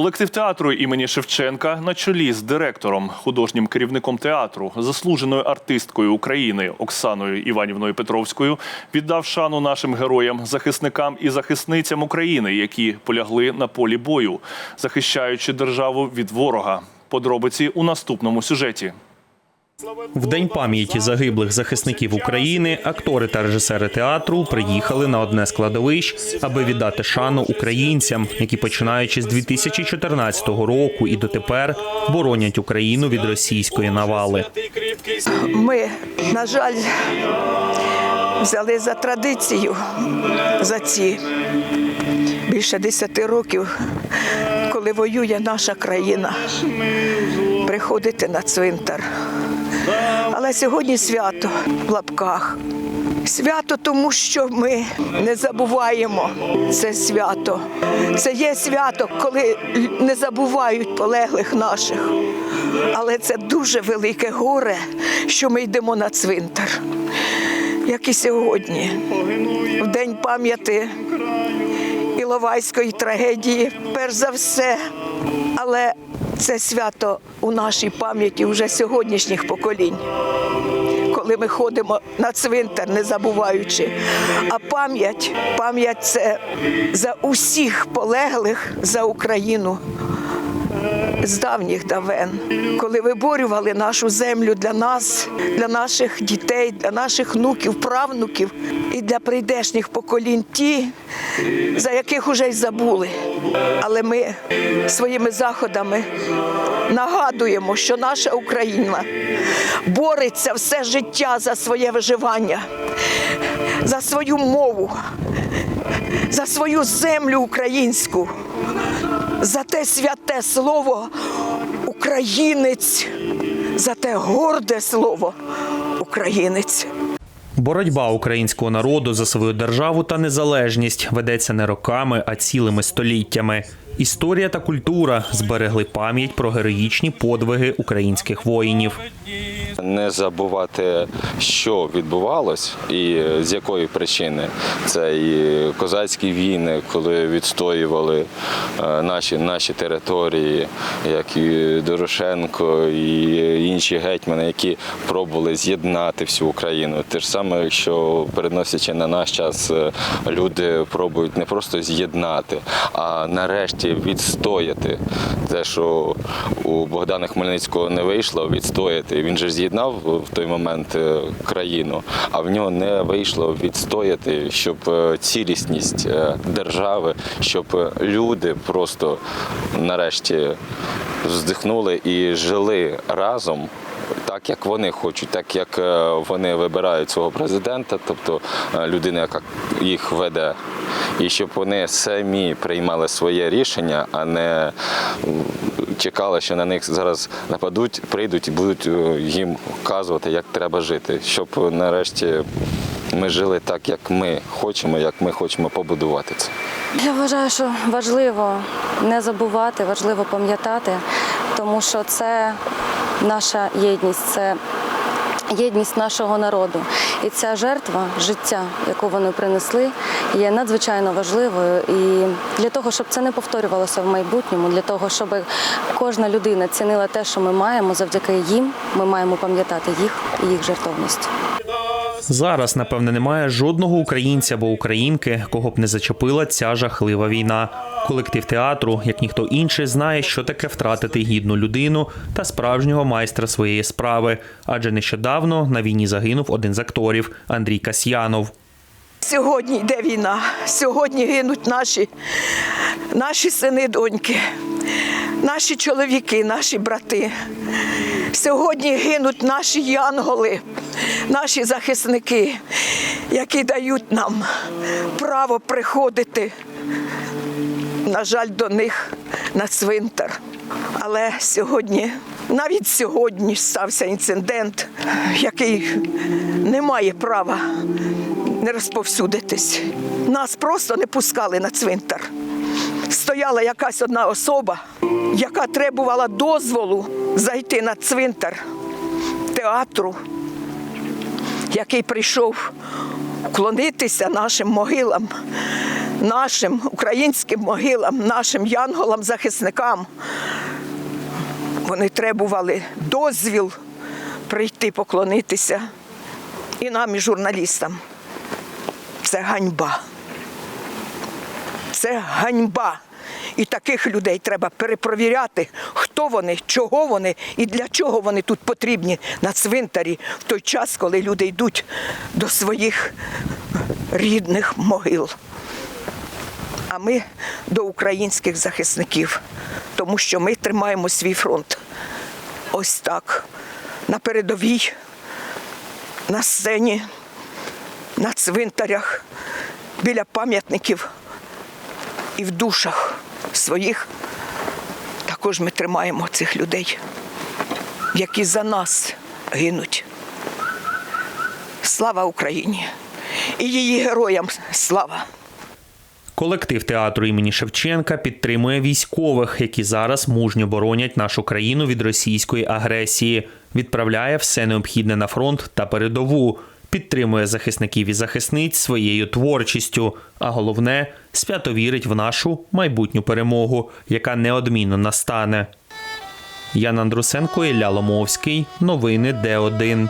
Колектив театру імені Шевченка на чолі з директором, художнім керівником театру, заслуженою артисткою України Оксаною Іванівною Петровською віддав шану нашим героям, захисникам і захисницям України, які полягли на полі бою, захищаючи державу від ворога. Подробиці у наступному сюжеті. В день пам'яті загиблих захисників України актори та режисери театру приїхали на одне з кладовищ, аби віддати шану українцям, які починаючи з 2014 року і дотепер боронять Україну від російської навали. Ми, на жаль, взяли за традицію за ці більше 10 років, коли воює наша країна, приходити на цвинтар. Але сьогодні свято в лапках. Свято, тому що ми не забуваємо це свято. Це є свято, коли не забувають полеглих наших. Але це дуже велике горе, що ми йдемо на цвинтар. Як і сьогодні, в день пам'яті Іловайської трагедії, перш за все. Але це свято у нашій пам'яті вже сьогоднішніх поколінь коли ми ходимо на цвинтар, не забуваючи. А пам'ять, пам'ять це за усіх полеглих за Україну. З давніх давен, коли виборювали нашу землю для нас, для наших дітей, для наших внуків, правнуків і для прийдешніх поколінь, ті, за яких уже й забули. Але ми своїми заходами нагадуємо, що наша Україна бореться все життя за своє виживання, за свою мову, за свою землю українську, за те святе слово українець, за те горде слово українець. Боротьба українського народу за свою державу та незалежність ведеться не роками, а цілими століттями. Історія та культура зберегли пам'ять про героїчні подвиги українських воїнів. Не забувати, що відбувалось і з якої причини. Це і козацькі війни, коли відстоювали е, наші, наші території, як і Дорошенко, і інші гетьмани, які пробували з'єднати всю Україну. Те ж саме, що переносячи на наш час, е, люди пробують не просто з'єднати, а нарешті відстояти те, що у Богдана Хмельницького не вийшло відстояти. Він же ж з'єднав в той момент е, країну, а в нього не вийшло відстояти, щоб е, цілісність е, держави, щоб люди просто нарешті вздихнули і жили разом. Так, як вони хочуть, так як вони вибирають свого президента, тобто людина, яка їх веде, і щоб вони самі приймали своє рішення, а не чекали, що на них зараз нападуть, прийдуть і будуть е, їм вказувати, як треба жити, щоб нарешті ми жили так, як ми хочемо, як ми хочемо побудувати це. Я вважаю, що важливо не забувати, важливо пам'ятати, тому що це наша єдність, це єдність нашого народу. І ця жертва життя, яку вони принесли, є надзвичайно важливою. І для того, щоб це не повторювалося в майбутньому, для того, щоб кожна людина цінила те, що ми маємо, завдяки їм, ми маємо пам'ятати їх і їх жертовність. Зараз, напевне, немає жодного українця або українки, кого б не зачепила ця жахлива війна. Колектив театру, як ніхто інший, знає, що таке втратити гідну людину та справжнього майстра своєї справи. Адже нещодавно на війні загинув один з акторів Андрій Касьянов. Сьогодні йде війна, сьогодні гинуть наші, наші сини, доньки, наші чоловіки, наші брати. Сьогодні гинуть наші янголи, наші захисники, які дають нам право приходити, на жаль, до них на цвинтар. Але сьогодні, навіть сьогодні стався інцидент, який не має права не розповсюдитись. Нас просто не пускали на цвинтар. Стояла якась одна особа, яка требувала дозволу зайти на цвинтар театру, який прийшов вклонитися нашим могилам. нашим українським могилам, нашим янголам-захисникам. Вони требували дозвіл прийти поклонитися і нам, і журналістам. Це ганьба. Це ганьба. І таких людей треба перепровіряти, хто вони, чого вони і для чого вони тут потрібні на цвинтарі в той час, коли люди йдуть до своїх рідних могил. А ми до українських захисників, тому що ми тримаємо свій фронт. Ось так. На передовій, на сцені, на цвинтарях, біля пам'ятників і в душах своїх. Також ми тримаємо цих людей, які за нас гинуть. Слава Україні! І її героям слава! Колектив театру імені Шевченка підтримує військових, які зараз мужньо боронять нашу країну від російської агресії, відправляє все необхідне на фронт та передову, підтримує захисників і захисниць своєю творчістю. А головне, свято вірить в нашу майбутню перемогу, яка неодмінно настане. Ян Андрусенко, Ілля Ломовський. Новини Д1.